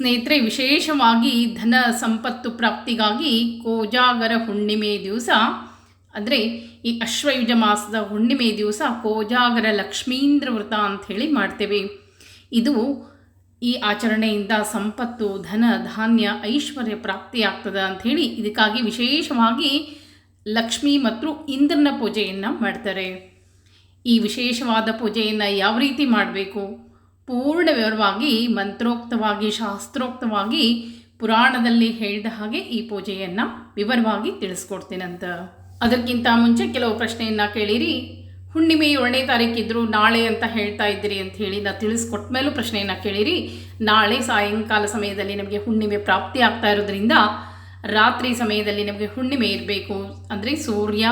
ಸ್ನೇಹಿತರೆ, ವಿಶೇಷವಾಗಿ ಧನ ಸಂಪತ್ತು ಪ್ರಾಪ್ತಿಗಾಗಿ ಕೋಜಾಗರ ಹುಣ್ಣಿಮೆ ದಿವಸ, ಅಂದರೆ ಈ ಅಶ್ವಯುಜ ಮಾಸದ ಹುಣ್ಣಿಮೆ ದಿವಸ ಕೋಜಾಗರ ಲಕ್ಷ್ಮೀಂದ್ರ ವ್ರತ ಅಂಥೇಳಿ ಮಾಡ್ತೇವೆ. ಇದು ಈ ಆಚರಣೆಯಿಂದ ಸಂಪತ್ತು, ಧನ, ಧಾನ್ಯ, ಐಶ್ವರ್ಯ ಪ್ರಾಪ್ತಿಯಾಗ್ತದೆ ಅಂಥೇಳಿ ಇದಕ್ಕಾಗಿ ವಿಶೇಷವಾಗಿ ಲಕ್ಷ್ಮಿ ಮತ್ತು ಇಂದ್ರನ ಪೂಜೆಯನ್ನು ಮಾಡ್ತಾರೆ. ಈ ವಿಶೇಷವಾದ ಪೂಜೆಯನ್ನು ಯಾವ ರೀತಿ ಮಾಡಬೇಕು? ಪೂರ್ಣ ವಿವರವಾಗಿ, ಮಂತ್ರೋಕ್ತವಾಗಿ, ಶಾಸ್ತ್ರೋಕ್ತವಾಗಿ ಪುರಾಣದಲ್ಲಿ ಹೇಳಿದ ಹಾಗೆ ಈ ಪೂಜೆಯನ್ನು ವಿವರವಾಗಿ ತಿಳಿಸ್ಕೊಡ್ತೀನಂತ ಅದಕ್ಕಿಂತ ಮುಂಚೆ ಕೆಲವು ಪ್ರಶ್ನೆಯನ್ನು ಕೇಳಿರಿ. ಹುಣ್ಣಿಮೆ ಏಳನೇ ತಾರೀಕಿದ್ರು ನಾಳೆ ಅಂತ ಹೇಳ್ತಾ ಇದ್ದೀರಿ ಅಂತ ಹೇಳಿ ನಾ ತಿಳಿಸ್ಕೊಟ್ಟ ಮೇಲೂ ಪ್ರಶ್ನೆಯನ್ನು ಕೇಳಿರಿ. ನಾಳೆ ಸಾಯಂಕಾಲ ಸಮಯದಲ್ಲಿ ನಮಗೆ ಹುಣ್ಣಿಮೆ ಪ್ರಾಪ್ತಿ ಆಗ್ತಾ ಇರೋದ್ರಿಂದ ರಾತ್ರಿ ಸಮಯದಲ್ಲಿ ನಮಗೆ ಹುಣ್ಣಿಮೆ ಇರಬೇಕು. ಅಂದರೆ ಸೂರ್ಯ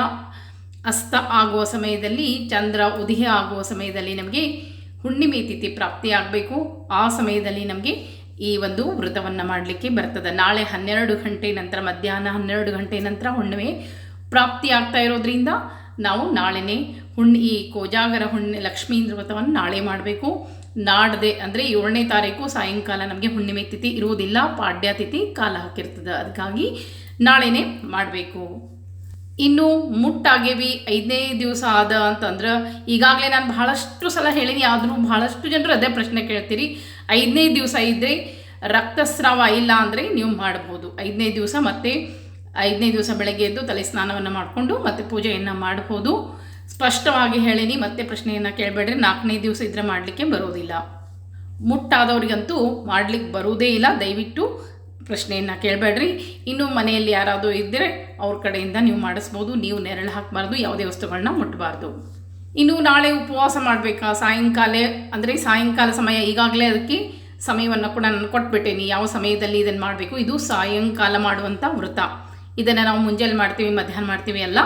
ಅಸ್ತ ಆಗುವ ಸಮಯದಲ್ಲಿ, ಚಂದ್ರ ಉದಯ ಆಗುವ ಸಮಯದಲ್ಲಿ ನಮಗೆ ಹುಣ್ಣಿಮೆ ತಿಥಿ ಪ್ರಾಪ್ತಿಯಾಗಬೇಕು ಆ ಸಮಯದಲ್ಲಿ ನಮಗೆ ಈ ಒಂದು ವ್ರತವನ್ನು ಮಾಡಲಿಕ್ಕೆ ಬರ್ತದೆ. ನಾಳೆ ಹನ್ನೆರಡು ಗಂಟೆ ನಂತರ, ಮಧ್ಯಾಹ್ನ ಹನ್ನೆರಡು ಗಂಟೆ ನಂತರ ಹುಣ್ಣಿಮೆ ಪ್ರಾಪ್ತಿ ಆಗ್ತಾ ಇರೋದ್ರಿಂದ ನಾವು ನಾಳೆನೇ ಹುಣ್ಣಿ ಈ ಕೋಜಾಗರ ಹುಣ್ಣಿ ಲಕ್ಷ್ಮೀಂದ್ರ ವ್ರತವನ್ನು ನಾಳೆ ಮಾಡಬೇಕು. ನಾಡದೆ ಅಂದರೆ ಏಳನೇ ತಾರೀಕು ಸಾಯಂಕಾಲ ನಮಗೆ ಹುಣ್ಣಿಮೆ ತಿಥಿ ಇರುವುದಿಲ್ಲ ಪಾಡ್ಯ ತಿಥಿ ಕಾಲ ಹಾಕಿರ್ತದೆ. ಅದಕ್ಕಾಗಿ ನಾಳೆನೇ ಮಾಡಬೇಕು. ಇನ್ನು ಮುಟ್ಟಾಗೇವಿ ಐದನೇ ದಿವಸ ಆದ ಅಂತಂದ್ರೆ ಈಗಾಗಲೇ ನಾನು ಬಹಳಷ್ಟು ಸಲ ಹೇಳೀನಿ, ಆದರೂ ಬಹಳಷ್ಟು ಜನರು ಅದೇ ಪ್ರಶ್ನೆ ಕೇಳ್ತೀರಿ. ಐದನೇ ದಿವಸ ಇದ್ದರೆ ರಕ್ತಸ್ರಾವ ಇಲ್ಲ ಅಂದರೆ ನೀವು ಮಾಡ್ಬೋದು. ಐದನೇ ದಿವಸ ಮತ್ತೆ ಐದನೇ ದಿವಸ ಬೆಳಗ್ಗೆ ಎದ್ದು ತಲೆ ಸ್ನಾನವನ್ನು ಮಾಡಿಕೊಂಡು ಮತ್ತೆ ಪೂಜೆಯನ್ನು ಮಾಡ್ಬೋದು. ಸ್ಪಷ್ಟವಾಗಿ ಹೇಳೀನಿ, ಮತ್ತೆ ಪ್ರಶ್ನೆಯನ್ನು ಕೇಳಬೇಡ್ರಿ. ನಾಲ್ಕನೇ ದಿವಸ ಇದ್ರೆ ಮಾಡಲಿಕ್ಕೆ ಬರೋದಿಲ್ಲ. ಮುಟ್ಟಾದವ್ರಿಗಂತೂ ಮಾಡಲಿಕ್ಕೆ ಬರುವುದೇ ಇಲ್ಲ. ದಯವಿಟ್ಟು ಪ್ರಶ್ನೆಯನ್ನು ಕೇಳಬೇಡ್ರಿ. ಇನ್ನು ಮನೆಯಲ್ಲಿ ಯಾರಾದರೂ ಇದ್ದರೆ ಅವ್ರ ಕಡೆಯಿಂದ ನೀವು ಮಾಡಿಸ್ಬೋದು. ನೀವು ನೆರಳು ಹಾಕಬಾರ್ದು. ಯಾವುದೇ ವಸ್ತುಗಳನ್ನ ಮುಟ್ಟಬಾರ್ದು ಇನ್ನು ನಾಳೆ ಉಪವಾಸ ಮಾಡಬೇಕಾ? ಸಾಯಂಕಾಲ, ಅಂದರೆ ಸಾಯಂಕಾಲ ಸಮಯ ಈಗಾಗಲೇ ಅದಕ್ಕೆ ಸಮಯವನ್ನು ಕೂಡ ನಾನು ಕೊಟ್ಬಿಟ್ಟೇನಿ. ಯಾವ ಸಮಯದಲ್ಲಿ ಇದನ್ನು ಮಾಡಬೇಕು? ಇದು ಸಾಯಂಕಾಲ ಮಾಡುವಂಥ ವೃತ ಇದನ್ನು ನಾವು ಮುಂಜಾನೆ ಮಾಡ್ತೀವಿ, ಮಧ್ಯಾಹ್ನ ಮಾಡ್ತೀವಿ ಅಲ್ಲ.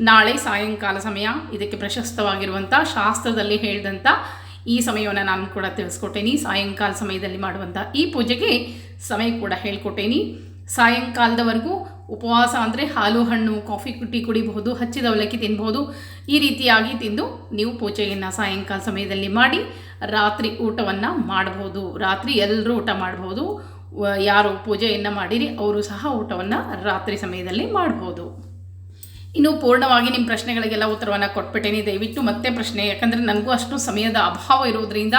ನಾಳೆ ಸಾಯಂಕಾಲ ಸಮಯ ಇದಕ್ಕೆ ಪ್ರಶಸ್ತವಾಗಿರುವಂಥ ಶಾಸ್ತ್ರದಲ್ಲಿ ಹೇಳಿದಂಥ ಈ ಸಮಯವನ್ನು ನಾನು ಕೂಡ ತಿಳಿಸ್ಕೊಟ್ಟೇನಿ. ಸಾಯಂಕಾಲ ಸಮಯದಲ್ಲಿ ಮಾಡುವಂಥ ಈ ಪೂಜೆಗೆ ಸಮಯ ಕೂಡ ಹೇಳ್ಕೊಟ್ಟೇನಿ. ಸಾಯಂಕಾಲದವರೆಗೂ ಉಪವಾಸ ಅಂದರೆ ಹಾಲು, ಹಣ್ಣು, ಕಾಫಿ, ಟೀ ಕುಡಿಬಹುದು ಹಚ್ಚಿದ ಅವಲಕ್ಕಿ ತಿನ್ಬಹುದು. ಈ ರೀತಿಯಾಗಿ ತಿಂದು ನೀವು ಪೂಜೆಯನ್ನು ಸಾಯಂಕಾಲ ಸಮಯದಲ್ಲಿ ಮಾಡಿ ರಾತ್ರಿ ಊಟವನ್ನು ಮಾಡಬಹುದು. ರಾತ್ರಿ ಎಲ್ಲರೂ ಊಟ ಮಾಡಬಹುದು. ಯಾರು ಪೂಜೆಯನ್ನು ಮಾಡಿರಿ, ಅವರು ಸಹ ಊಟವನ್ನು ರಾತ್ರಿ ಸಮಯದಲ್ಲಿ ಮಾಡಬಹುದು. ಇನ್ನು ಪೂರ್ಣವಾಗಿ ನಿಮ್ಮ ಪ್ರಶ್ನೆಗಳಿಗೆಲ್ಲ ಉತ್ತರವನ್ನು ಕೊಟ್ಬಿಟ್ಟೇನೆ. ದಯವಿಟ್ಟು ಮತ್ತೆ ಪ್ರಶ್ನೆ, ಯಾಕಂದರೆ ನನಗೂ ಅಷ್ಟು ಸಮಯದ ಅಭಾವ ಇರೋದ್ರಿಂದ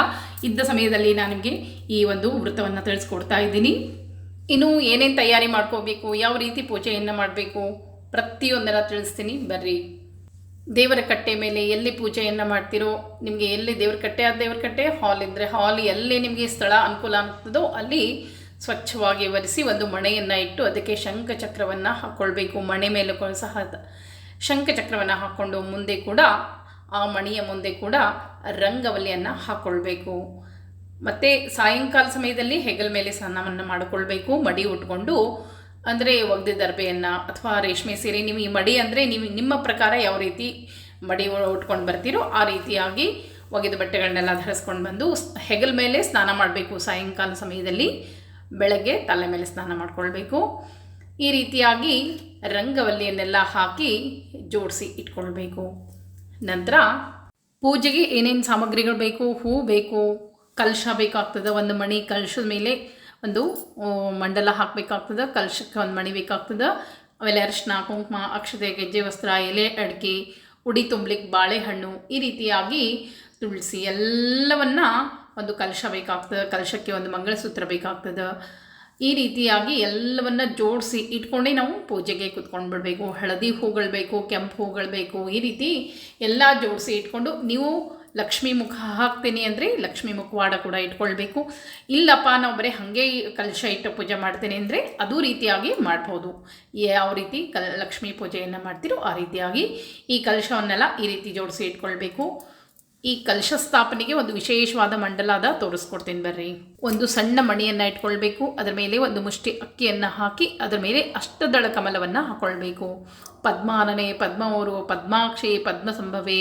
ಇದ್ದ ಸಮಯದಲ್ಲಿ ನಾನು ನಿಮಗೆ ಈ ಒಂದು ವೃತ್ತವನ್ನು ತಿಳಿಸ್ಕೊಡ್ತಾ ಇದ್ದೀನಿ. ಇನ್ನು ಏನೇನು ತಯಾರಿ ಮಾಡ್ಕೋಬೇಕು, ಯಾವ ರೀತಿ ಪೂಜೆಯನ್ನು ಮಾಡಬೇಕು ಪ್ರತಿಯೊಂದನ್ನು ತಿಳಿಸ್ತೀನಿ. ಬರ್ರಿ. ದೇವರ ಕಟ್ಟೆ ಮೇಲೆ ಎಲ್ಲಿ ಪೂಜೆಯನ್ನು ಮಾಡ್ತೀರೋ, ನಿಮಗೆ ಎಲ್ಲಿ ದೇವರ ಕಟ್ಟೆ ಆದ ದೇವರ ಕಟ್ಟೆ, ಹಾಲ್ ಇದ್ದರೆ ಹಾಲ್, ಎಲ್ಲಿ ನಿಮಗೆ ಸ್ಥಳ ಅನುಕೂಲ ಆಗ್ತದೋ ಅಲ್ಲಿ ಸ್ವಚ್ಛವಾಗಿ ಒರೆಸಿ ಒಂದು ಮಣೆಯನ್ನು ಇಟ್ಟು ಅದಕ್ಕೆ ಶಂಖಚಕ್ರವನ್ನು ಹಾಕ್ಕೊಳ್ಬೇಕು ಮಣೆ ಮೇಲೆ ಸಹ ಶಂಖಚಕ್ರವನ್ನು ಹಾಕ್ಕೊಂಡು ಮುಂದೆ ಕೂಡ ಆ ಮಣಿಯ ಮುಂದೆ ಕೂಡ ರಂಗವಲ್ಲಿಯನ್ನು ಹಾಕ್ಕೊಳ್ಬೇಕು ಮತ್ತು ಸಾಯಂಕಾಲ ಸಮಯದಲ್ಲಿ ಹೆಗಲ ಮೇಲೆ ಸ್ನಾನವನ್ನು ಮಾಡಿಕೊಳ್ಬೇಕು. ಮಡಿ ಉಟ್ಕೊಂಡು ಅಂದರೆ ಒಗ್ದೆ ದರ್ಬೆಯನ್ನು ಅಥವಾ ರೇಷ್ಮೆ ಸೀರೆ ನೀವು ಈ ಮಡಿ ಅಂದರೆ ನೀವು ನಿಮ್ಮ ಪ್ರಕಾರ ಯಾವ ರೀತಿ ಮಡಿ ಉಟ್ಕೊಂಡು ಬರ್ತೀರೋ ಆ ರೀತಿಯಾಗಿ ಒಗೆದ ಬಟ್ಟೆಗಳನ್ನೆಲ್ಲ ಧರಿಸ್ಕೊಂಡು ಬಂದು ಹೆಗಲ ಮೇಲೆ ಸ್ನಾನ ಮಾಡಬೇಕು ಸಾಯಂಕಾಲ ಸಮಯದಲ್ಲಿ. ಬೆಳಗ್ಗೆ ತಲೆ ಮೇಲೆ ಸ್ನಾನ ಮಾಡಿಕೊಳ್ಬೇಕು. ಈ ರೀತಿಯಾಗಿ ರಂಗವಲ್ಲಿಯನ್ನೆಲ್ಲ ಹಾಕಿ ಜೋಡಿಸಿ ಇಟ್ಕೊಳ್ಬೇಕು. ನಂತರ ಪೂಜೆಗೆ ಏನೇನು ಸಾಮಗ್ರಿಗಳು ಬೇಕು? ಹೂ ಬೇಕು. ಕಲಶ ಬೇಕಾಗ್ತದೆ. ಒಂದು ಮಣಿ ಕಲಶದ ಮೇಲೆ ಒಂದು ಮಂಡಲ ಹಾಕಬೇಕಾಗ್ತದೆ. ಕಲಶಕ್ಕೆ ಒಂದು ಮಣಿ ಬೇಕಾಗ್ತದೆ. ಆಮೇಲೆ ಅರಿಶಿನ ಕುಂಕುಮ, ಅಕ್ಷತೆ, ಗೆಜ್ಜೆ, ವಸ್ತ್ರ, ಎಲೆ, ಅಡಿಕೆ, ಉಡಿ, ತುಂಬಲಿಕ್ಕೆ, ಬಾಳೆಹಣ್ಣು ಈ ರೀತಿಯಾಗಿ ತುಳಸಿ ಎಲ್ಲವನ್ನ ಒಂದು ಕಲಶ ಬೇಕಾಗ್ತದೆ, ಕಲಶಕ್ಕೆ ಒಂದು ಮಂಗಳಸೂತ್ರ ಬೇಕಾಗ್ತದೆ. ಈ ರೀತಿಯಾಗಿ ಎಲ್ಲವನ್ನ ಜೋಡಿಸಿ ಇಟ್ಕೊಂಡೇ ನಾವು ಪೂಜೆಗೆ ಕುತ್ಕೊಂಡು ಬಿಡಬೇಕು. ಹಳದಿ ಹೂಗಳು ಬೇಕು, ಕೆಂಪು ಹೂಗಳು ಬೇಕು, ಈ ರೀತಿ ಎಲ್ಲ ಜೋಡಿಸಿ ಇಟ್ಕೊಂಡು ನೀವು ಲಕ್ಷ್ಮಿ ಮುಖ ಹಾಕ್ತೀನಿ ಅಂದರೆ ಲಕ್ಷ್ಮಿ ಮುಖವಾಡ ಕೂಡ ಇಟ್ಕೊಳ್ಬೇಕು. ಇಲ್ಲಪ್ಪ, ನಾವು ಬರೀ ಹಾಗೆ ಕಲಶ ಇಟ್ಟು ಪೂಜೆ ಮಾಡ್ತೇನೆ ಅಂದರೆ ಅದು ರೀತಿಯಾಗಿ ಮಾಡ್ಬೋದು. ಯಾವ ರೀತಿ ಕಲ್, ಲಕ್ಷ್ಮೀ ಪೂಜೆಯನ್ನು ಮಾಡ್ತೀರೋ ಆ ರೀತಿಯಾಗಿ ಈ ಕಲಶವನ್ನೆಲ್ಲ ಈ ರೀತಿ ಜೋಡಿಸಿ ಇಟ್ಕೊಳ್ಬೇಕು. ಈ ಕಲಶ ಸ್ಥಾಪನೆಗೆ ಒಂದು ವಿಶೇಷವಾದ ಮಂಡಲಾದ ತೋರಿಸ್ಕೊಡ್ತೀನಿ ಬರ್ರಿ. ಒಂದು ಸಣ್ಣ ಮಣಿಯನ್ನು ಇಟ್ಕೊಳ್ಬೇಕು, ಅದರ ಮೇಲೆ ಒಂದು ಮುಷ್ಟಿ ಅಕ್ಕಿಯನ್ನು ಹಾಕಿ, ಅದರ ಮೇಲೆ ಅಷ್ಟದಳ ಕಮಲವನ್ನು ಹಾಕೊಳ್ಬೇಕು. ಪದ್ಮಾನನೆ, ಪದ್ಮವರು, ಪದ್ಮಾಕ್ಷಿ ಪದ್ಮ ಸಂಭವೆ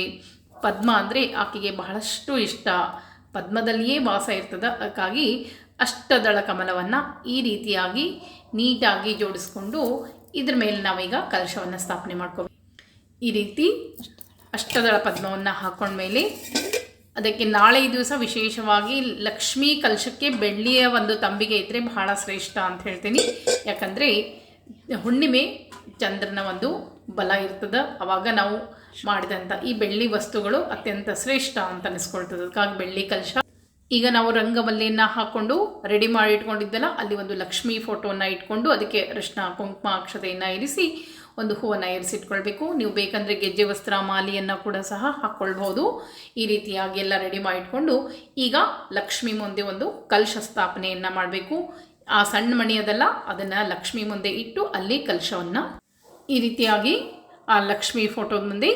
ಪದ್ಮ ಅಂದರೆ ಆಕೆಗೆ ಬಹಳಷ್ಟು ಇಷ್ಟ. ಪದ್ಮದಲ್ಲಿಯೇ ವಾಸ ಇರ್ತದೆ, ಅದಕ್ಕಾಗಿ ಅಷ್ಟದಳ ಕಮಲವನ್ನು ಈ ರೀತಿಯಾಗಿ ನೀಟಾಗಿ ಜೋಡಿಸ್ಕೊಂಡು ಇದ್ರ ಮೇಲೆ ನಾವೀಗ ಕಲಶವನ್ನು ಸ್ಥಾಪನೆ ಮಾಡ್ಕೋಬೇಕು ಈ ರೀತಿ ಅಷ್ಟದಳ ಪದ್ಮವನ್ನು ಹಾಕೊಂಡ್ಮೇಲೆ ಅದಕ್ಕೆ ನಾಳೆ ದಿವಸ ವಿಶೇಷವಾಗಿ ಲಕ್ಷ್ಮೀ ಕಲಶಕ್ಕೆ ಬೆಳ್ಳಿಯ ಒಂದು ತಂಬಿಗೆ ಇದ್ದರೆ ಬಹಳ ಶ್ರೇಷ್ಠ ಅಂತ ಹೇಳ್ತೀನಿ. ಯಾಕಂದರೆ ಹುಣ್ಣಿಮೆ ಚಂದ್ರನ ಒಂದು ಬಲ ಇರ್ತದೆ. ಅವಾಗ ನಾವು ಮಾಡಿದಂಥ ಈ ಬೆಳ್ಳಿ ವಸ್ತುಗಳು ಅತ್ಯಂತ ಶ್ರೇಷ್ಠ ಅಂತ ಅನಿಸ್ಕೊಳ್ತದೆ. ಅದಕ್ಕಾಗಿ ಬೆಳ್ಳಿ ಕಲಶ. ಈಗ ನಾವು ರಂಗವಲ್ಲಿಯನ್ನು ಹಾಕ್ಕೊಂಡು ರೆಡಿ ಮಾಡಿ ಇಟ್ಕೊಂಡಿದ್ದಲ್ಲ, ಅಲ್ಲಿ ಒಂದು ಲಕ್ಷ್ಮೀ ಫೋಟೋವನ್ನು ಇಟ್ಕೊಂಡು ಅದಕ್ಕೆ ಅರಿಶಿನ ಕುಂಕುಮ, ಅಕ್ಷತೆಯನ್ನು ಇರಿಸಿ ಒಂದು ಹೂವನ್ನು ಇರಿಸಿಟ್ಕೊಳ್ಬೇಕು. ನೀವು ಬೇಕಂದರೆ ಗೆಜ್ಜೆ ವಸ್ತ್ರ, ಮಾಲೆಯನ್ನು ಕೂಡ ಸಹ ಹಾಕ್ಕೊಳ್ಬೋದು ಈ ರೀತಿಯಾಗಿ ಎಲ್ಲ ರೆಡಿ ಮಾಡಿಟ್ಕೊಂಡು ಈಗ ಲಕ್ಷ್ಮಿ ಮುಂದೆ ಒಂದು ಕಲಶ ಸ್ಥಾಪನೆಯನ್ನು ಮಾಡಬೇಕು. ಆ ಸಣ್ಣ ಮಣಿಯದಲ್ಲ, ಅದನ್ನು ಲಕ್ಷ್ಮಿ ಮುಂದೆ ಇಟ್ಟು ಅಲ್ಲಿ ಕಲಶವನ್ನು ಈ ರೀತಿಯಾಗಿ ಆ ಲಕ್ಷ್ಮಿ ಫೋಟೋದ ಮುಂದೆ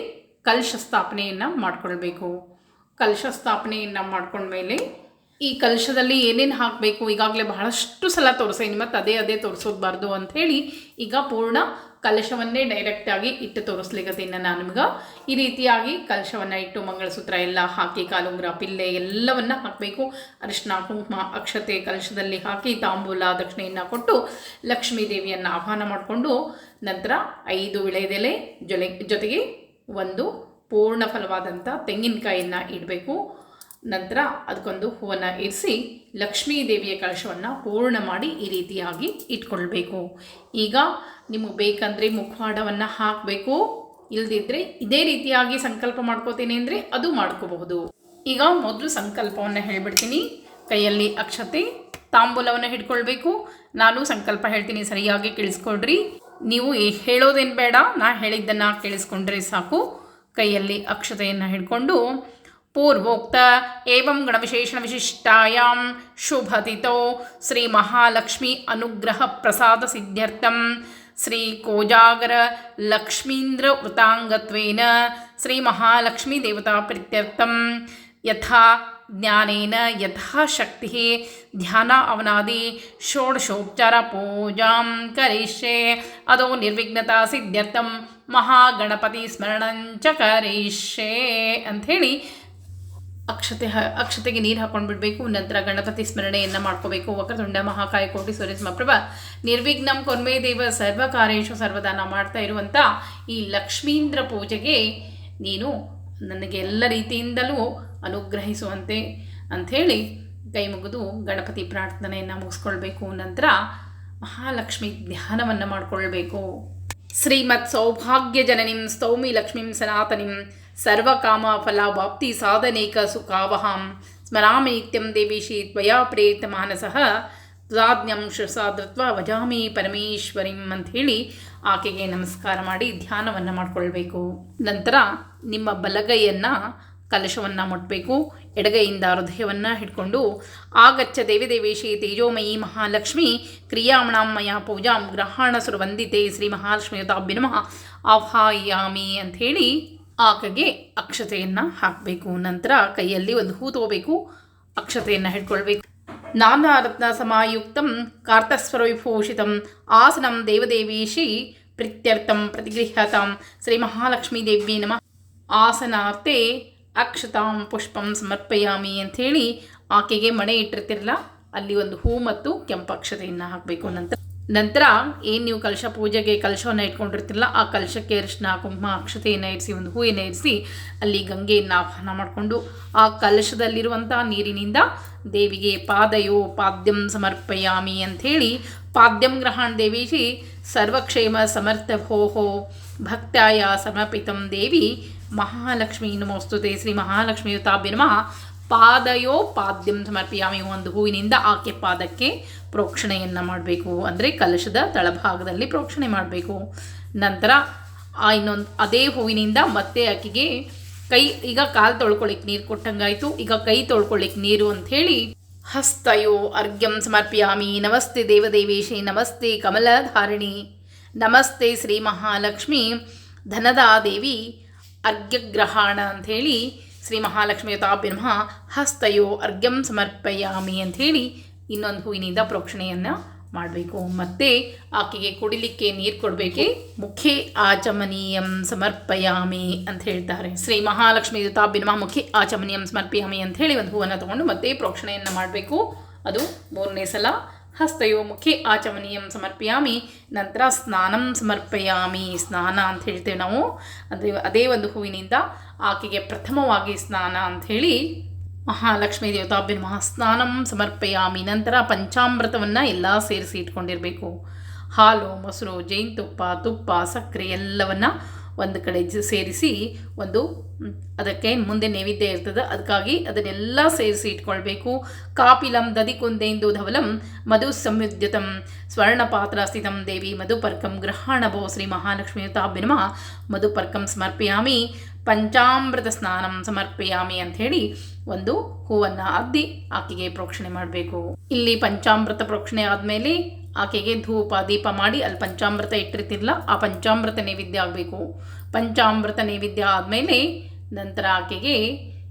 ಕಲಶ ಸ್ಥಾಪನೆಯನ್ನು ಮಾಡಿಕೊಳ್ಬೇಕು. ಕಲಶ ಸ್ಥಾಪನೆಯನ್ನು ಮಾಡ್ಕೊಂಡ್ಮೇಲೆ ಈ ಕಲಶದಲ್ಲಿ ಏನೇನು ಹಾಕಬೇಕು, ಈಗಾಗಲೇ ಬಹಳಷ್ಟು ಸಲ ತೋರಿಸಿ ಮತ್ತು ಅದೇ ಅದೇ ತೋರಿಸೋದ್ಬಾರ್ದು ಅಂಥೇಳಿ ಈಗ ಪೂರ್ಣ ಕಲಶವನ್ನೇ ಡೈರೆಕ್ಟಾಗಿ ಇಟ್ಟು ತೋರಿಸ್ಲಿಕ್ಕತ್ತೀನಿ ನಾನು ನಿಮ್ಗೆ. ಈ ರೀತಿಯಾಗಿ ಕಲಶವನ್ನು ಇಟ್ಟು ಮಂಗಳಸೂತ್ರ ಎಲ್ಲ ಹಾಕಿ, ಕಾಲುಂಗ್ರ, ಪಿಲ್ಲೆ ಎಲ್ಲವನ್ನ ಹಾಕಬೇಕು. ಅರಿಶಿನ ಕುಂಕುಮ, ಅಕ್ಷತೆ ಕಲಶದಲ್ಲಿ ಹಾಕಿ ತಾಂಬೂಲ, ದಕ್ಷಿಣೆಯನ್ನು ಕೊಟ್ಟು ಲಕ್ಷ್ಮೀ ದೇವಿಯನ್ನು ಆಹ್ವಾನ ಮಾಡಿಕೊಂಡು ನಂತರ ಐದು ವಿಳೆದೆಲೆ ಜೊಲೆ, ಜೊತೆಗೆ ಒಂದು ಪೂರ್ಣ ಫಲವಾದಂಥ ತೆಂಗಿನಕಾಯಿಯನ್ನು ಇಡಬೇಕು. ನಂತರ ಅದಕ್ಕೊಂದು ಹೂವನ್ನು ಇರಿಸಿ ಲಕ್ಷ್ಮೀ ದೇವಿಯ ಕಲಶವನ್ನು ಪೂರ್ಣ ಮಾಡಿ ಈ ರೀತಿಯಾಗಿ ಇಟ್ಕೊಳ್ಬೇಕು. ಈಗ ನಿಮಗೆ ಬೇಕಂದರೆ ಮುಖವಾಡವನ್ನು ಹಾಕಬೇಕು. ಇಲ್ದಿದ್ರೆ ಇದೇ ರೀತಿಯಾಗಿ ಸಂಕಲ್ಪ ಮಾಡ್ಕೋತೀನಿ ಅಂದರೆ ಅದು ಮಾಡ್ಕೋಬಹುದು. ಈಗ ಮೊದಲು ಸಂಕಲ್ಪವನ್ನು ಹೇಳ್ಬಿಡ್ತೀನಿ. ಕೈಯಲ್ಲಿ ಅಕ್ಷತೆ, ತಾಂಬೂಲವನ್ನು ಹಿಡ್ಕೊಳ್ಬೇಕು. ನಾನು ಸಂಕಲ್ಪ ಹೇಳ್ತೀನಿ ಸರಿಯಾಗಿ ಕೇಳಿಸ್ಕೊಳ್ರಿ. ನೀವು ಹೇಳೋದೇನು ಬೇಡ, ನಾ ಹೇಳಿದ್ದನ್ನು ಕೇಳಿಸ್ಕೊಂಡ್ರೆ ಸಾಕು. ಕೈಯಲ್ಲಿ ಅಕ್ಷತೆಯನ್ನು ಹಿಡ್ಕೊಂಡು ಪೂರ್ವೋಕ್ತ ಏವಂ ಗಣವಿಶೇಷಣ ವಿಶಿಷ್ಟಾಯಾಂ ಶುಭತಿತೋ ಶ್ರೀ ಮಹಾಲಕ್ಷ್ಮಿ ಅನುಗ್ರಹ ಪ್ರಸಾದ ಸಿದ್ಧ್ಯರ್ಥಂ ಶ್ರೀ ಕೋಜಾಗರ ಲಕ್ಷ್ಮೀಂದ್ರ ವೃತಾಂಗತ್ವೇನ ಶ್ರೀ ಮಹಾಲಕ್ಷ್ಮೀ ದೇವತಾ ಪ್ರೀತ್ಯರ್ಥಂ ಯಥಾ ಜ್ಞಾನೇನ ಯಥಾಶಕ್ತಿ ಧ್ಯಾನ ಅವನಾದಿ ಷೋಡಶೋಪಚಾರ ಪೂಜಾಂ ಕರಿಷ್ಯೆ ಅದೋ ನಿರ್ವಿಘ್ನತಾ ಸಿದ್ಧ್ಯರ್ಥಂ ಮಹಾಗಣಪತಿ ಸ್ಮರಣಂಚ ಕರಿಷ್ಯೆ ಅಂಥೇಳಿ ಅಕ್ಷತೆ ಅಕ್ಷತೆಗೆ ನೀರು ಹಾಕೊಂಡು ಬಿಡಬೇಕು ನಂತರ ಗಣಪತಿ ಸ್ಮರಣೆಯನ್ನು ಮಾಡ್ಕೋಬೇಕು. ವಕ್ರತುಂಡ ಮಹಾಕಾಯ ಕೋಟಿ ಸೂರ್ಯ ಸಮಪ್ರಭ ನಿರ್ವಿಘ್ನಂ ಕೊನ್ಮೇ ದೇವ ಸರ್ವ ಕಾರ್ಯೇಶು ಸರ್ವದಾನ ಮಾಡ್ತಾ ಇರುವಂಥ ಈ ಲಕ್ಷ್ಮೀಂದ್ರ ಪೂಜೆಗೆ ನೀನು ನನಗೆ ಎಲ್ಲ ರೀತಿಯಿಂದಲೂ ಅನುಗ್ರಹಿಸುವಂತೆ ಅಂಥೇಳಿ ಕೈ ಮುಗಿದು ಗಣಪತಿ ಪ್ರಾರ್ಥನೆಯನ್ನು ಮುಗಿಸ್ಕೊಳ್ಬೇಕು. ನಂತರ ಮಹಾಲಕ್ಷ್ಮಿ ಧ್ಯಾನವನ್ನು ಮಾಡಿಕೊಳ್ಬೇಕು. ಶ್ರೀಮತ್ ಸೌಭಾಗ್ಯ ಜನನಿಂ ಸ್ತೌಮಿ ಲಕ್ಷ್ಮೀಂ ಸನಾತನಿಂ ಸರ್ವಕಾಮ ಫಲಾವಾಪ್ತಿ ಸಾಧನೇಕ ಸುಖಾವಹಾಂ. ಸ್ಮರಾಮಿ ನಿತ್ಯಂ ದೇವೀಶಿ ತ್ವಯಾ ಪ್ರೇತ ಮಾನಸಃ ತ್ವಾಜ್ಞಂ ಶುಸಾದೃತ್ವ ವಜಾಮಿ ಪರಮೇಶ್ವರಿಂ ಹೇಳಿ ಆಕೆಗೆ ನಮಸ್ಕಾರ ಮಾಡಿ ಧ್ಯಾನವನ್ನು ಮಾಡಿಕೊಳ್ಬೇಕು. ನಂತರ ನಿಮ್ಮ ಬಲಗೈಯನ್ನು ಕಲಶವನ್ನು ಮುಟ್ಟಬೇಕು ಎಡಗೈಯಿಂದ ಹೃದಯವನ್ನು ಹಿಡ್ಕೊಂಡು, ಆಗಚ್ಚ ದೇವಿದೇವೇಶಿ ತೇಜೋಮಯಿ ಮಹಾಲಕ್ಷ್ಮಿ ಕ್ರಿಯಾಮಣಾಮಯ ಪೂಜಾ ಗ್ರಹಣ ಸುರವಂದಿತೆ ಶ್ರೀ ಮಹಾಲಕ್ಷ್ಮಿ ತಾಭ್ಯ ನಮಃ. ಆಹ್ವಾಯಾಮಿ ಅಂಥೇಳಿ ಆಕೆಗೆ ಅಕ್ಷತೆಯನ್ನು ಹಾಕಬೇಕು. ನಂತರ ಕೈಯಲ್ಲಿ ಒಂದು ಹೂ ತಗೋಬೇಕು, ಅಕ್ಷತೆಯನ್ನು ಹಿಡ್ಕೊಳ್ಬೇಕು. ನಾನಾ ರತ್ನ ಸಮಾಯುಕ್ತಂ ಕಾರ್ತಸ್ವರ ವಿಭೂಷಿತಂ ಆಸನಂ ದೇವದೇವೀಶಿ ಪ್ರೀತ್ಯರ್ಥಂ ಪ್ರತಿಗೃಹ್ಯತಾಂ ಶ್ರೀ ಮಹಾಲಕ್ಷ್ಮೀ ದೇವಿ ನಮಃ. ಆಸನಾರ್ಥೆ ಅಕ್ಷತಾಂ ಪುಷ್ಪಂ ಸಮರ್ಪಯಾಮಿ ಅಂಥೇಳಿ ಆಕೆಗೆ ಮಣೆ ಇಟ್ಟಿರ್ತಿರಲ್ಲ, ಅಲ್ಲಿ ಒಂದು ಹೂ ಮತ್ತು ಕೆಂಪು ಅಕ್ಷತೆಯನ್ನು ಹಾಕಬೇಕು. ನಂತರ ನಂತರ ಏನು ನೀವು ಕಲಶ ಪೂಜೆಗೆ ಕಲಶವನ್ನು ಇಟ್ಕೊಂಡಿರ್ತಿರಲ್ಲ, ಆ ಕಲಶಕ್ಕೆ ಅರಿಶಿನ, ಕುಂಕುಮ ಅಕ್ಷತೆಯನ್ನು ಇರಿಸಿ, ಒಂದು ಹೂವಿನ ಇರಿಸಿ ಅಲ್ಲಿ ಗಂಗೆಯನ್ನು ಆಹ್ವಾನ ಮಾಡಿಕೊಂಡು ಆ ಕಲಶದಲ್ಲಿರುವಂಥ ನೀರಿನಿಂದ ದೇವಿಗೆ ಪಾದಯೋ ಪಾದ್ಯಂ ಸಮರ್ಪಯಾಮಿ ಅಂಥೇಳಿ ಪಾದ್ಯಂ ಗ್ರಹಣ ದೇವಿಜಿ ಸರ್ವಕ್ಷೇಮ ಸಮರ್ಥ ಭೋಹೋ ಭಕ್ತಾಯ ಸಮರ್ಪಿತಂ ದೇವಿ ಮಹಾಲಕ್ಷ್ಮೀ ನಮೋಸ್ತುತೆ ಶ್ರೀ ಮಹಾಲಕ್ಷ್ಮಿ ತಾಭ್ಯ ನಮಃ. ಪಾದಯೋ ಪಾದ್ಯಂ ಸಮರ್ಪಿಯಾಮಿ ಒಂದು ಹೂವಿನಿಂದ ಆಕೆ ಪಾದಕ್ಕೆ ಪ್ರೋಕ್ಷಣೆಯನ್ನು ಮಾಡಬೇಕು. ಅಂದರೆ ಕಲಶದ ತಳಭಾಗದಲ್ಲಿ ಪ್ರೋಕ್ಷಣೆ ಮಾಡಬೇಕು. ನಂತರ ಆ ಇನ್ನೊಂದು ಅದೇ ಹೂವಿನಿಂದ ಮತ್ತೆ ಆಕೆಗೆ ಕೈ, ಈಗ ಕಾಲು ತೊಳ್ಕೊಳ್ಳಿಕ್ಕೆ ನೀರು ಕೊಟ್ಟಂಗಾಯ್ತು. ಈಗ ಕೈ ತೊಳ್ಕೊಳ್ಳಿಕ್ಕೆ ನೀರು ಅಂಥೇಳಿ ಹಸ್ತಯೋ ಅರ್ಘ್ಯಂ ಸಮರ್ಪಿಯಾಮಿ. ನಮಸ್ತೆ ದೇವದೇವೇಶಿ, ನಮಸ್ತೆ ಕಮಲಧಾರಿಣಿ. ನಮಸ್ತೆ ಶ್ರೀ ಮಹಾಲಕ್ಷ್ಮಿ. ಧನದಾ ದೇವಿ ಅರ್ಘ್ಯಗ್ರಹಣ ಅಂಥೇಳಿ ಶ್ರೀ ಮಹಾಲಕ್ಷ್ಮಿ ನಮಃ, ಹಸ್ತಯೋ ಅರ್ಘ್ಯಂ ಸಮರ್ಪಯಾಮಿ ಅಂಥೇಳಿ ಇನ್ನೊಂದು ಹೂವಿನಿಂದ ಪ್ರೋಕ್ಷಣೆಯನ್ನು ಮಾಡಬೇಕು. ಮತ್ತೆ ಆಕೆಗೆ ಕುಡಿಲಿಕ್ಕೆ ನೀರು ಕೊಡಬೇಕೆ. ಮುಖೆ ಆಚಮನೀಯಂ ಸಮರ್ಪಯಾಮಿ ಅಂತ ಹೇಳ್ತಾರೆ. ಶ್ರೀ ಮಹಾಲಕ್ಷ್ಮಿ ನಮಃ, ಮುಖೆ ಆಚಮನೀಯಂ ಸಮರ್ಪಯಾಮಿ ಅಂತ ಹೇಳಿ ಒಂದು ಹೂವನ್ನು ತಗೊಂಡು ಮತ್ತೆ ಪ್ರೋಕ್ಷಣೆಯನ್ನು ಮಾಡಬೇಕು. ಅದು ಮೂರನೇ ಸಲ ಹಸ್ತಯೋ ಮುಖೆ ಆಚಮನೀಯಂ ಸಮರ್ಪಯಾಮಿ, ನಂತರ ಸ್ನಾನಂ ಸಮರ್ಪಯಾಮಿ. ಸ್ನಾನ ಅಂತ ಹೇಳ್ತೇವೆ ನಾವು. ಅದೇ ಅದೇ ಒಂದು ಹೂವಿನಿಂದ ಆಕೆಗೆ ಪ್ರಥಮವಾಗಿ ಸ್ನಾನ ಅಂಥೇಳಿ ಮಹಾಲಕ್ಷ್ಮೀ ದೇವತಾಭ್ಯ ಮಹಾ ಸ್ನಾನಂ ಸಮರ್ಪಯಾಮಿ. ನಂತರ ಪಂಚಾಮೃತವನ್ನು ಎಲ್ಲ ಸೇರಿಸಿ ಇಟ್ಕೊಂಡಿರಬೇಕು. ಹಾಲು, ಮೊಸರು ಜೇನುತುಪ್ಪ ತುಪ್ಪ, ಸಕ್ಕರೆ ಎಲ್ಲವನ್ನು ಒಂದು ಕಡೆ ಸೇರಿಸಿ ಒಂದು ಅದಕ್ಕೆ ಮುಂದೆ ನೈವೇದ್ಯ ಇರ್ತದೆ, ಅದಕ್ಕಾಗಿ ಅದನ್ನೆಲ್ಲ ಸೇರಿಸಿ ಇಟ್ಕೊಳ್ಬೇಕು. ಕಾಪಿಲಂ ದದಿಕುಂದೇಂದು ಧವಲಂ ಮಧು ಸಂಯುದ್ಯತಂ ಸ್ವರ್ಣಪಾತ್ರ ಸ್ಥಿತಂ ದೇವಿ ಮಧುಪರ್ಕಂ ಗೃಹಾಣಭೋ ಶ್ರೀ ಮಹಾಲಕ್ಷ್ಮಿ ತಾಭ್ಯ ನಮಃ. ಮಧುಪರ್ಕಂ ಸಮರ್ಪಿಯಾಮಿ, ಪಂಚಾಮೃತ ಸ್ನಾನಂ ಸಮರ್ಪಯಾಮಿ ಅಂಥೇಳಿ ಒಂದು ಹೂವನ್ನು ಅದ್ದಿ ಆಕೆಗೆ ಪ್ರೋಕ್ಷಣೆ ಮಾಡಬೇಕು. ಇಲ್ಲಿ ಪಂಚಾಮೃತ ಪ್ರೋಕ್ಷಣೆ ಆದಮೇಲೆ ಆಕೆಗೆ ಧೂಪ, ದೀಪ ಮಾಡಿ ಅಲ್ಲಿ ಪಂಚಾಮೃತ ಇಟ್ಟಿರ್ತಿರಲ್ಲ ಆ ಪಂಚಾಮೃತ ನೈವೇದ್ಯ ಆಗಬೇಕು. ಪಂಚಾಮೃತ ನೈವೇದ್ಯ ಆದಮೇಲೆ ನಂತರ ಆಕೆಗೆ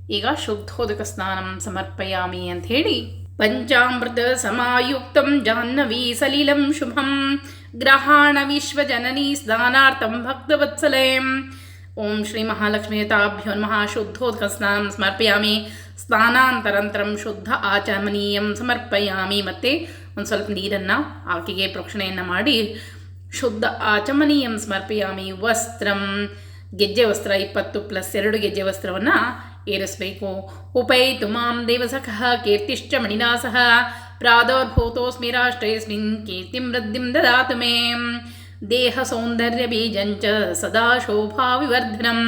ಈಗ ಶುದ್ಧೋದಕ ಸ್ನಾನಂ ಸಮರ್ಪಯಾಮಿ ಅಂತ ಹೇಳಿ ಪಂಚಾಮೃತ ಸಮಾಯುಕ್ತಂ ಜಾಹ್ನವಿ ಸಲೀಲಂ ಶುಭಂ. ಗ್ರಹಾಣ ವಿಶ್ವ ಜನನಿ ಸ್ನಾನಾರ್ಥಂ ಭಕ್ತವತ್ಸಲೇಂ. ಓಂ ಶ್ರೀ ಮಹಾಲಕ್ಷ್ಮೀತಾಭ್ಯೋ ನಮಃ. ಶುದ್ಧೋದಕ ಸ್ನಾನ ಸಮರ್ಪಯಾಮಿ. ಸ್ನಾನಾಂತರಂತರಂ ಶುದ್ಧ ಆಚಮನೀಯಂ ಸಮರ್ಪಯಾಮಿ. ಮತ್ತು ಒಂದು ಸ್ವಲ್ಪ ನೀರನ್ನು ಆಕೆಗೆ ಪ್ರೋಕ್ಷಣೆಯನ್ನು ಮಾಡಿ ಶುದ್ಧ ಆಚಮನೀಯಂ ಸ್ಮರ್ಪಯಾಮಿ ವಸ್ತ್ರಂ. ಗೆಜ್ಜೆ ವಸ್ತ್ರ ಇಪ್ಪತ್ತು ಪ್ಲಸ್ ಎರಡು ಗೆಜ್ಜೆ ವಸ್ತ್ರವನ್ನು ಏರಿಸಬೇಕು. ಉಪೈತು ಮಾಂ ದೇವಸಖಃ ಕೀರ್ತಿಶ್ಚ ಮಣಿನಾ ಸಹ ಪ್ರಾದೋರ್ಭೂತೋಸ್ಮಿ ರಾಷ್ಟ್ರೇಸ್ಮಿನ್ ಕೀರ್ತಿಂ ವೃದ್ಧಿಂ ದದಾತು ಮೇ. ದೇಹ ಸೌಂದರ್ಯ ಬೀಜಂಚ ಸದಾ ಶೋಭಾ ವಿವರ್ಧನಂ.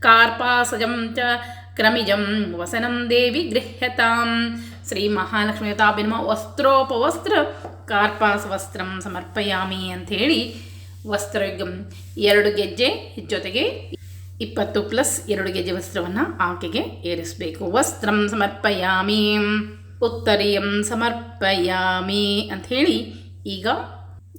ಕಾರ್ಪಾಸಜಂ ಚ ಕ್ರಮಿಜಂ ವಸನಂ ದೇವಿ ಗೃಹ್ಯತಾಂ. ಶ್ರೀ ಮಹಾಲಕ್ಷ್ಮೀತಾಭಿನಮ ವಸ್ತ್ರೋಪವಸ್ತ್ರ ಕಾರ್ಪಾಸ ವಸ್ತ್ರಂ ಸಮರ್ಪಯಾಮಿ ಅಂಥೇಳಿ ವಸ್ತ್ರಯುಗಂ ಎರಡು ಗೆಜ್ಜೆ ಜೊತೆಗೆ ಇಪ್ಪತ್ತು ಪ್ಲಸ್ ಎರಡು ಗೆಜ್ಜೆ ವಸ್ತ್ರವನ್ನು ಆಕೆಗೆ ಏರಿಸಬೇಕು. ವಸ್ತ್ರಂ ಸಮರ್ಪಯಾಮಿ, ಉತ್ತರೀಯಂ ಸಮರ್ಪಯಾಮಿ ಅಂಥೇಳಿ ಈಗ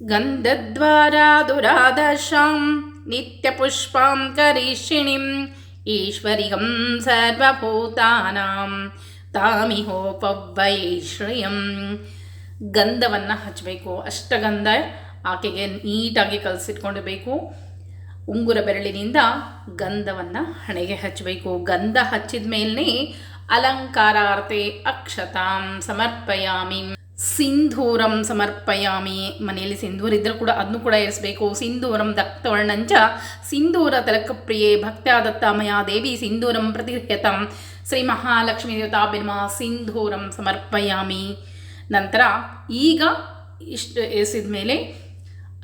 ಗಂಧದ್ವಾರಾದುರಾದಶಾಂ ನಿತ್ಯಪುಷ್ಪಾಂ ಕರಿಷಿಣಿಂ ಈಶ್ವರಿಗಂ ಸರ್ವಭೂತಾನಾಂ. ತಾಮಿಹೋಪವೈ ಶ್ರಿಯಂ. ಗಂಧವನ್ನು ಹಚ್ಚಬೇಕು ಅಷ್ಟಗಂಧ ಆಕೆಗೆ ನೀಟಾಗಿ ಕಲಸಿಟ್ಕೊಂಡಿರಬೇಕು ಉಂಗುರ ಬೆರಳಿನಿಂದ ಗಂಧವನ್ನು ಹಣೆಗೆ ಹಚ್ಚಬೇಕು ಗಂಧ ಹಚ್ಚಿದ ಮೇಲೇ ಅಲಂಕಾರಾರ್ತೆ ಅಕ್ಷತಾಂ ಸಮರ್ಪಯಾಮಿ. ಸಿಂಧೂರಂ ಸಮರ್ಪಯಾಮಿ ಮನೆಯಲ್ಲಿ ಸಿಂಧೂರ ಇದ್ರೂ ಕೂಡ ಅದನ್ನು ಕೂಡ ಇರಿಸಬೇಕು. ಸಿಂಧೂರಂ ದತ್ತವರ್ಣಂಚ, ಸಿಂಧೂರ ತಲಕಪ್ರಿಯೆ ಮಯಾ ದೇವಿ ಸಿಂಧೂರಂ ಪ್ರತಿಹ್ಯತಂ ಶ್ರೀ ಮಹಾಲಕ್ಷ್ಮೀ ದೇವತಾಭಿರ್ಮ ಸಿಂಧೂರಂ ಸಮರ್ಪಯಾಮಿ. ನಂತರ ಈಗ ಇಷ್ಟು ಇರಿಸಿದ ಮೇಲೆ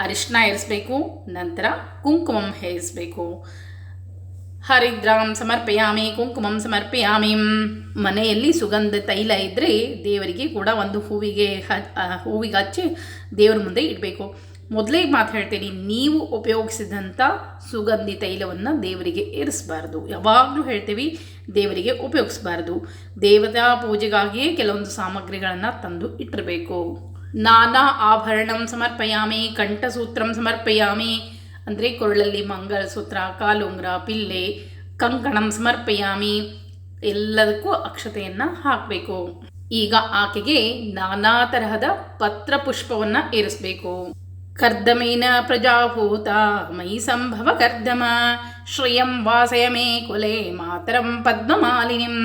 ಅರಿಶಿನ ಏರಿಸಬೇಕು ನಂತರ ಕುಂಕುಮಂ ಹೇರಿಸಬೇಕು. ಹರಿದ್ರಾಂ ಸಮರ್ಪಯಾಮಿ, ಕುಂಕುಮಂ ಸಮರ್ಪಯಾಮಿ. ಮನೆಯಲ್ಲಿ ಸುಗಂಧ ತೈಲ ಇದ್ದರೆ ದೇವರಿಗೆ ಕೂಡ ಒಂದು ಹೂವಿಗೆ ಹೂವಿಗೆ ಹಚ್ಚಿ ದೇವರ ಮುಂದೆ ಇಡಬೇಕು. ಮೊದಲೇ ಮಾತು ಹೇಳ್ತೀನಿ, ನೀವು ಉಪಯೋಗಿಸಿದಂಥ ಸುಗಂಧಿ ತೈಲವನ್ನು ದೇವರಿಗೆ ಏರಿಸಬಾರ್ದು. ಯಾವಾಗಲೂ ಹೇಳ್ತೀವಿ, ದೇವರಿಗೆ ಉಪಯೋಗಿಸಬಾರ್ದು. ದೇವತಾ ಪೂಜೆಗಾಗಿಯೇ ಕೆಲವೊಂದು ಸಾಮಗ್ರಿಗಳನ್ನು ತಂದು ಇಟ್ಟಿರಬೇಕು. ನಾನಾ ಆಭರಣಂ ಸಮರ್ಪಯಾಮಿ, ಕಂಠಸೂತ್ರಂ ಸಮರ್ಪಯಾಮಿ ಅಂದರೆ ಕೊರಳಲ್ಲಿ ಮಂಗಳಸೂತ್ರ, ಕಾಲುಂಗ್ರ, ಪಿಲ್ಲೆ, ಕಂಕಣಂ ಸಮರ್ಪಯಾಮಿ, ಎಲ್ಲದಕ್ಕೂ ಅಕ್ಷತೆಯನ್ನು ಹಾಕಬೇಕು. ಈಗ ಆಕೆಗೆ ನಾನಾ ತರಹದ ಪತ್ರ ಪುಷ್ಪವನ್ನು ಏರಿಸಬೇಕು. ಕರ್ದಮೇನ ಪ್ರಜಾಭೂತ ಮೈ ಸಂಭವ ಕರ್ದಮ, ಶ್ರಿಯಂ ವಾಸಯ ಮೇ ಕುಲೆ ಮಾತರಂ ಪದ್ಮಮಾಲಿನಿಂ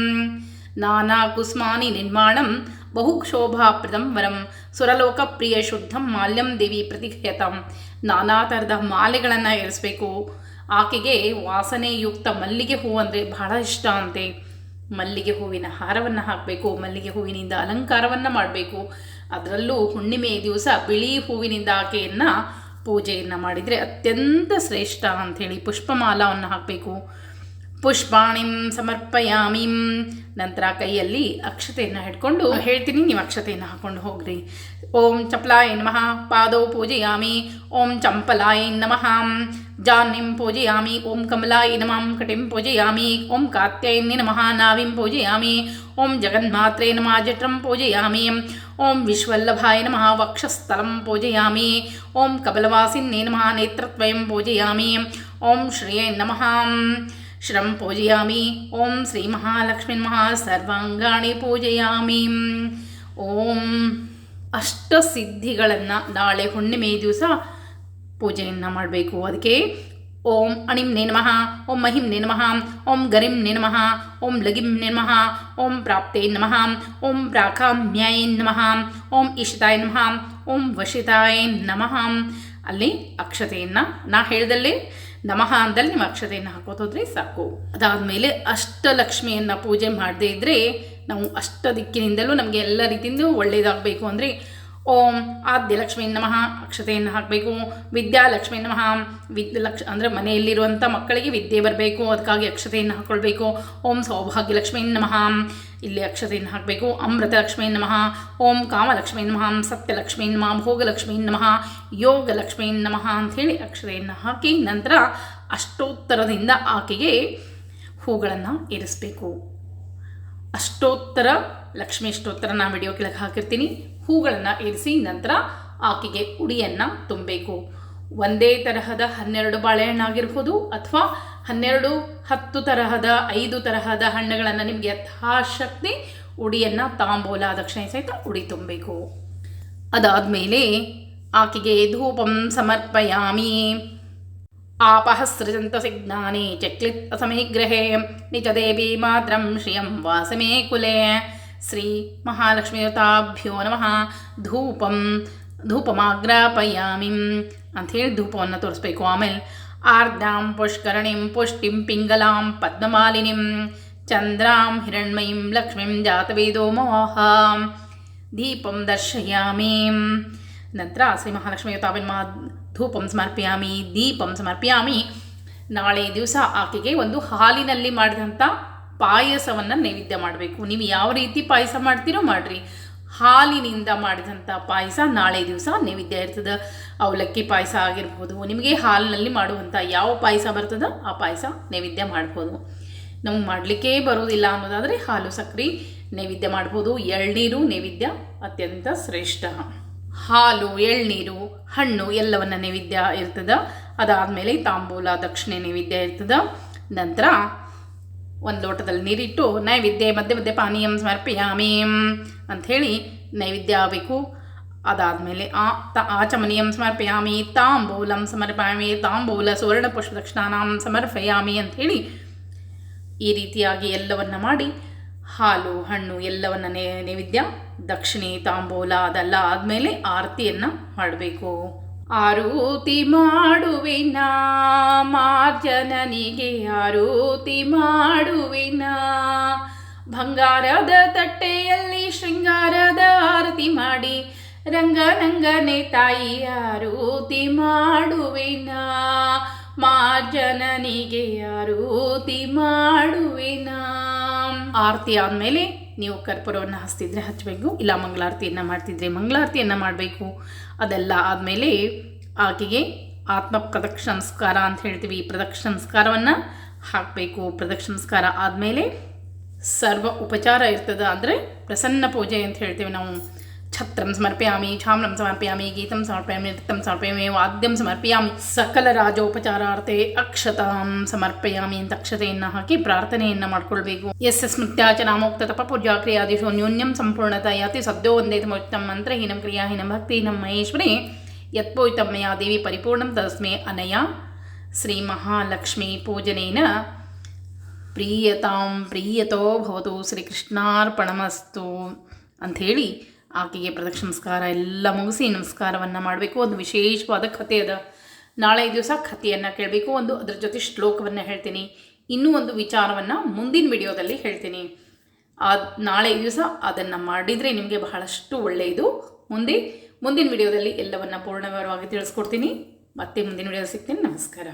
ನಾನಾ ಕುಸ್ಮಾನಿ ನಿರ್ಮಾಣಂ, ಬಹುಕ್ಷೋಭಾಪ್ರದಂ ವರಂ ಸುರಲೋಕಪ್ರಿಯ ಶುದ್ಧಂ ಮಾಲ್ಯಂ ದೇವಿ ಪ್ರತಿಹ್ಯತಂ ನಾನಾ ಥರದ ಮಾಲೆಗಳನ್ನು ಏರಿಸಬೇಕು ಆಕೆಗೆ ವಾಸನೆಯುಕ್ತ ಮಲ್ಲಿಗೆ ಹೂವು ಅಂದರೆ ಬಹಳ ಇಷ್ಟ ಅಂತೆ. ಮಲ್ಲಿಗೆ ಹೂವಿನ ಹಾರವನ್ನು ಹಾಕಬೇಕು, ಮಲ್ಲಿಗೆ ಹೂವಿನಿಂದ ಅಲಂಕಾರವನ್ನು ಮಾಡಬೇಕು. ಅದರಲ್ಲೂ ಹುಣ್ಣಿಮೆ ದಿವಸ ಬಿಳಿ ಹೂವಿನಿಂದ ಆಕೆಯನ್ನು ಪೂಜೆಯನ್ನು ಮಾಡಿದರೆ ಅತ್ಯಂತ ಶ್ರೇಷ್ಠ ಅಂಥೇಳಿ ಪುಷ್ಪಮಾಲವನ್ನು ಹಾಕಬೇಕು. ಪುಷ್ಪಾಣಿಂ ಸಮರ್ಪಯಾಮಿ. ನಂತರ ಕೈಯಲ್ಲಿ ಅಕ್ಷತೆಯನ್ನು ಹಿಡ್ಕೊಂಡು ಹೇಳ್ತೀನಿ, ನೀವು ಅಕ್ಷತೆಯನ್ನು ಹಾಕೊಂಡು ಹೋಗ್ರಿ. ಓಂ ಚಪ್ಲಾಯ ನಮಃ, ಪಾದೋ ಪೂಜಯಾಮಿ. ಓಂ ಚಂಪಲಾಯ ನಮಃ ಜಾನ್ನಿಂ ಪೂಜಯಾಮಿ. ಓಂ ಕಮಲಾಯ ನಮಃ, ಕಟಿಂ ಪೂಜಯಾಮಿ. ಓಂ ಕಾತ್ಯಾಯಿನಿ ನಮಃ, ನಾವಿಂ ಪೂಜೆಯಾಮಿ. ಓಂ ಜಗನ್ಮಾತ್ರೆ ನಮಃ, ಜಠರಂ ಪೂಜೆಯಾಮಿ. ಓಂ ವಿಶ್ವಲ್ಲಭಾಯ ನಮಃ, ವಕ್ಷಸ್ಥಲಂ ಪೂಜೆಯಾಮಿ. ಓಂ ಕಬಲವಾಸಿನ್ನೇ ನಮಃ ನೇತ್ರತ್ವಯಂ ಪೂಜೆಯಾಮಿ. ಓಂ ಶ್ರಿಯೇ ನಮಃ. ಶ್ರಂ ಪೂಜಯಾಮಿ ಓಂ ಶ್ರೀ ಮಹಾಲಕ್ಷ್ಮೀ ಮಹಾ ಸರ್ವಾಂಗಾಣಿ ಪೂಜಯಾಮಿ ಓಂ ಅಷ್ಟ ಅಷ್ಟಸಿದ್ಧಿಗಳನ್ನು ನಾಳೆ ಹುಣ್ಣಿಮೆ ದಿವಸ ಪೂಜೆಯನ್ನು ಮಾಡಬೇಕು. ಅದಕ್ಕೆ ಓಂ ಅಣಿಂ ನೇನಮಃ ಓಂ ಮಹಿಂ ನೇನಮಃ ಓಂ ಗರಿಂ ನೇನಮಃ ಓಂ ಲಗಿಂ ನೇನಮಃ ಓಂ ಪ್ರಾಪ್ತೇ ನಮಃ, ಓಂ ಪ್ರಾಕಾಮ್ಯಾಯ ನಮಃ, ಓಂ ಇಷಿತಾಯ ನಮಃ, ಓಂ ವಶಿತಾಯ ನಮಃ. ಅಲ್ಲಿ ಅಕ್ಷತೆಯನ್ನು ನಾ ಹೇಳ್ದಲ್ಲೇ ನಮಃ ಅಂದಲ್ಲಿ ನಿಮ್ಮ ಅಕ್ಷತೆಯನ್ನು ಹಾಕೋತೋದ್ರೆ ಸಾಕು. ಅದಾದಮೇಲೆ ಅಷ್ಟಲಕ್ಷ್ಮಿಯನ್ನು ಪೂಜೆ ಮಾಡದೇ ಇದ್ದರೆ ನಾವು ಅಷ್ಟ ದಿಕ್ಕಿನಿಂದಲೂ ನಮಗೆ ಎಲ್ಲ ರೀತಿಯಿಂದ ಒಳ್ಳೆಯದಾಗಬೇಕು ಅಂದರೆ ಓಂ ಆದ್ಯಲಕ್ಷ್ಮೀ ನಮಃ ಅಕ್ಷತೆಯನ್ನು ಹಾಕಬೇಕು. ವಿದ್ಯಾಲಕ್ಷ್ಮೀ ನಮಃ ವಿದ್ ಲಕ್ಷ ಅಂದರೆ ಮನೆಯಲ್ಲಿರುವಂಥ ಮಕ್ಕಳಿಗೆ ವಿದ್ಯೆ ಬರಬೇಕು, ಅದಕ್ಕಾಗಿ ಅಕ್ಷತೆಯನ್ನು ಹಾಕ್ಕೊಳ್ಬೇಕು ಓಂ ಸೌಭಾಗ್ಯ ಲಕ್ಷ್ಮೀ ನಮಃ, ಇಲ್ಲಿ ಅಕ್ಷತೆಯನ್ನು ಹಾಕಬೇಕು. ಅಮೃತ ಲಕ್ಷ್ಮೀ ನಮಃ, ಓಂ ಕಾಮಲಕ್ಷ್ಮೀ ನಮಃ, ಸತ್ಯಲಕ್ಷ್ಮೀ ನಮಃ, ಭೋಗಲಕ್ಷ್ಮೀ ನಮಃ, ಯೋಗಲಕ್ಷ್ಮೀ ನಮಃ ಅಂಥೇಳಿ ಅಕ್ಷತೆಯನ್ನು ಹಾಕಿ ನಂತರ ಅಷ್ಟೋತ್ತರದಿಂದ ಆಕೆಗೆ ಹೂಗಳನ್ನು ಇರಿಸಬೇಕು. ಅಷ್ಟೋತ್ತರ ಲಕ್ಷ್ಮೀ ಅಷ್ಟೋತ್ತರ ನಾನು ವಿಡಿಯೋ ಕೆಳಗೆ ಹಾಕಿರ್ತೀನಿ. ಹೂಗಳನ್ನು ಇರಿಸಿ ನಂತರ ಆಕೆಗೆ ಉಡಿಯನ್ನು ತುಂಬಬೇಕು. ಒಂದೇ ತರಹದ ಹನ್ನೆರಡು ಬಾಳೆಹಣ್ಣು ಆಗಿರ್ಬೋದು ಅಥವಾ ಹನ್ನೆರಡು, ಹತ್ತು ತರಹದ, ಐದು ತರಹದ ಹಣ್ಣುಗಳನ್ನು ನಿಮಗೆ ಯಥಾಶಕ್ತಿ ಉಡಿಯನ್ನು ತಾಂಬೂಲ ದಕ್ಷಿಣ ಸಹಿತ ಉಡಿ ತುಂಬಬೇಕು. ಅದಾದಮೇಲೆ ಆಕೆಗೆ ಧೂಪಂ ಸಮರ್ಪಯಾಮಿ. ಆಪಹಸ್ರಜಂತ ಸಿಗ್ನಾನೆ ಚಕ್ಲಿತ್ ಅಸಮೇ ಗೃಹೇ ನಿಜ ದೇವಿ ಮಾತ್ರಂ ಶ್ರಿಯಂ ವಾಸಮೇ ಕುಲೇ. ಶ್ರೀ ಮಹಾಲಕ್ಷ್ಮಿಯುತಾಭ್ಯೋ ನಮಃ ಧೂಪಂ ಧೂಪಮಾಗ್ರಾಪಯಾಮಿಂ ಅಂಥೇಳಿ ಧೂಪವನ್ನು ತೋರಿಸ್ಬೇಕು. ಆಮೇಲೆ ಆರ್ದ್ರಾಂ ಪುಷ್ಕರಣಿಂ, ಪುಷ್ಟಿಂ ಪಿಂಗಲಾಂ, ಪದ್ಮಮಾಲಿನಿಂ, ಚಂದ್ರಾಂ, ಹಿರಣ್ಮಯೀಂ, ಲಕ್ಷ್ಮೀಂ, ಜಾತವೇದೋ ಮೋಹ ದೀಪಂ ದರ್ಶಯಾಮಿ. ನಂತರ ಶ್ರೀ ಮಹಾಲಕ್ಷ್ಮಿಯುತಾಭಿನ್ಮ ಧೂಪಂ ಸಮರ್ಪಯಾಮಿ, ದೀಪಂ ಸಮರ್ಪಯಾಮಿ. ನಾಳೆ ದಿವಸ ಆಕೆಗೆ ಒಂದು ಹಾಲಿನಲ್ಲಿ ಮಾಡಿದಂಥ ಪಾಯಸವನ್ನು ನೈವೇದ್ಯ ಮಾಡಬೇಕು. ನೀವು ಯಾವ ರೀತಿ ಪಾಯಸ ಮಾಡ್ತೀರೋ ಮಾಡಿರಿ. ಹಾಲಿನಿಂದ ಮಾಡಿದಂಥ ಪಾಯಸ ನಾಳೆ ದಿವಸ ನೈವೇದ್ಯ ಇರ್ತದೆ. ಅವಲಕ್ಕಿ ಪಾಯಸ ಆಗಿರ್ಬೋದು, ನಿಮಗೆ ಹಾಲಿನಲ್ಲಿ ಮಾಡುವಂಥ ಯಾವ ಪಾಯಸ ಬರ್ತದೋ ಆ ಪಾಯಸ ನೈವೇದ್ಯ ಮಾಡ್ಬೋದು. ನಮ್ಗೆ ಮಾಡಲಿಕ್ಕೆ ಬರೋದಿಲ್ಲ ಅನ್ನೋದಾದರೆ ಹಾಲು, ಸಕ್ಕರೆ ನೈವೇದ್ಯ ಮಾಡ್ಬೋದು. ಎಳ್ನೀರು ನೈವೇದ್ಯ ಅತ್ಯಂತ ಶ್ರೇಷ್ಠ. ಹಾಲು, ಎಳ್ನೀರು, ಹಣ್ಣು ಎಲ್ಲವನ್ನ ನೈವೇದ್ಯ ಇರ್ತದೆ. ಅದಾದಮೇಲೆ ತಾಂಬೂಲ, ದಕ್ಷಿಣೆ ನೈವೇದ್ಯ ಇರ್ತದೆ. ನಂತರ ಒಂದು ಲೋಟದಲ್ಲಿ ನೀರಿಟ್ಟು ನೈವೇದ್ಯ ಮಧ್ಯೆ ಮಧ್ಯೆ ಪಾನೀಯಂ ಸಮರ್ಪಯಾಮಿ ಅಂಥೇಳಿ ನೈವೇದ್ಯ ಆಗಬೇಕು. ಅದಾದಮೇಲೆ ಆ ತ ಆಚಮನೀಯಂ ಸಮರ್ಪಯಾಮಿ, ತಾಂಬೂಲಂ ಸಮರ್ಪಯಾಮಿ, ತಾಂಬೂಲ ಸುವರ್ಣ ಪುಷ್ಪ ದಕ್ಷಿಣಾನಾಂ ಸಮರ್ಪಯಾಮಿ ಅಂಥೇಳಿ ಈ ರೀತಿಯಾಗಿ ಎಲ್ಲವನ್ನು ಮಾಡಿ ಹಾಲು, ಹಣ್ಣು ಎಲ್ಲವನ್ನು ನೈವೇದ್ಯ, ದಕ್ಷಿಣೆ, ತಾಂಬೂಲ ಅದೆಲ್ಲ ಆದಮೇಲೆ ಆರತಿಯನ್ನು ಮಾಡಬೇಕು. ಆರೂತಿ ಮಾಡುವಿನ, ಮಾರ್ಜನನಿಗೆ ಆರೂತಿ ಮಾಡುವಿನ. ಬಂಗಾರದ ತಟ್ಟೆಯಲ್ಲಿ ಶೃಂಗಾರದ ಆರತಿ ಮಾಡಿ ರಂಗನಂಗನೆ ತಾಯಿ ಆರೂತಿ ಮಾಡುವಿನ. ಮಾರ್ಜನನಿಗೆ ಆರೂತಿ ಮಾಡುವಿನ. ಆರತಿ ಆದಮೇಲೆ ನೀವು ಕರ್ಪೂರವನ್ನು ಹಚ್ತಿದ್ರೆ ಹಚ್ಚಬೇಕು ಇಲ್ಲ ಮಂಗಳಾರತಿಯನ್ನು ಮಾಡ್ತಿದ್ರೆ ಮಂಗಳಾರತಿಯನ್ನು ಮಾಡಬೇಕು. ಅದೆಲ್ಲ ಆದಮೇಲೆ ಆಕೆಗೆ ಆತ್ಮ ಪ್ರದಕ್ಷಿಣಸ್ಕಾರ ಅಂತ ಹೇಳ್ತೀವಿ. ಈ ಪ್ರದಕ್ಷಿಣಸ್ಕಾರವನ್ನು ಹಾಕಬೇಕು. ಪ್ರದಕ್ಷಿಣಸ್ಕಾರ ಆದಮೇಲೆ ಸರ್ವ ಉಪಚಾರ ಇರ್ತದೆ ಅಂದರೆ ಪ್ರಸನ್ನ ಪೂಜೆ ಅಂತ ಹೇಳ್ತೀವಿ ನಾವು. ಛತ್ರಂ ಸಮರ್ಪಯಾಮಿ ಛಾಮ್ರಂ ಸಮರ್ಪಯಾಮಿ ಗೀತಂ ಸಮರ್ಪಯಾಮಿ ನೃತ್ಯಂ ಸಮರ್ಪಯಾಮಿ ವಾದ್ಯಂ ಸಮರ್ಪಯಾಮಿ ಸಕಲ ರಾಜೋಪಚಾರಾರ್ತೆ ಅಕ್ಷತಾಂ ಸಮರ್ಪಯಾಮಿ ಅಂತ ಅಕ್ಷತೆಯನ್ನು ಹಾಕಿ ಪ್ರಾರ್ಥನೆಯನ್ನು ಮಾಡ್ಕೊಳ್ಬೇಕು ಎಸ್ ಎಸ್ ಸ್ಮೃತ್ಯಾಚ ನಾಮೋಕ್ತ ತಪ ಪೂಜಾ ಕ್ರಿಯಾದಿಶು ನ್ಯೂನ್ಯಂ ಸಂಪೂರ್ಣತ ಯಾತಿ ಸದ್ಯೋ ಒಂದೇ ಮೋಕ್ತಂ ಮಂತ್ರಹೀನಂ ಕ್ರಿಯಾಹೀನಂ ಭಕ್ತಿಹೀನಂ ಮಹೇಶ್ವರಿ ಯತ್ಪೋಯಿತಂ ಮಯಾ ದೇವಿ ಪರಿಪೂರ್ಣಂ ತಸ್ಮೇ ಅನಯ ಶ್ರೀ ಮಹಾಲಕ್ಷ್ಮೀ ಪೂಜನೇನ ಪ್ರೀಯತಾಂ ಪ್ರೀಯತೋ ಭವತು ಶ್ರೀಕೃಷ್ಣಾರ್ಪಣಮಸ್ತು ಅಂಥೇಳಿ ಆಕೆಗೆ ಪ್ರದಕ್ಷಿಣ ನಮಸ್ಕಾರ ಎಲ್ಲ ಮುಗಿಸಿ ನಮಸ್ಕಾರವನ್ನು ಮಾಡಬೇಕು. ಒಂದು ವಿಶೇಷವಾದ ಕಥೆ ಅದ. ನಾಳೆ ದಿವಸ ಕಥೆಯನ್ನು ಕೇಳಬೇಕು. ಒಂದು ಅದ್ರ ಜೊತೆ ಶ್ಲೋಕವನ್ನು ಹೇಳ್ತೀನಿ. ಇನ್ನೂ ಒಂದು ವಿಚಾರವನ್ನು ಮುಂದಿನ ವಿಡಿಯೋದಲ್ಲಿ ಹೇಳ್ತೀನಿ. ಆ ನಾಳೆ ದಿವಸ ಅದನ್ನು ಮಾಡಿದರೆ ನಿಮಗೆ ಬಹಳಷ್ಟು ಒಳ್ಳೆಯದು. ಮುಂದೆ, ಮುಂದಿನ ವಿಡಿಯೋದಲ್ಲಿ ಎಲ್ಲವನ್ನು ಪೂರ್ಣವಾಗಿ ತಿಳಿಸ್ಕೊಡ್ತೀನಿ. ಮತ್ತೆ ಮುಂದಿನ ವಿಡಿಯೋ ಸಿಗ್ತೀನಿ. ನಮಸ್ಕಾರ.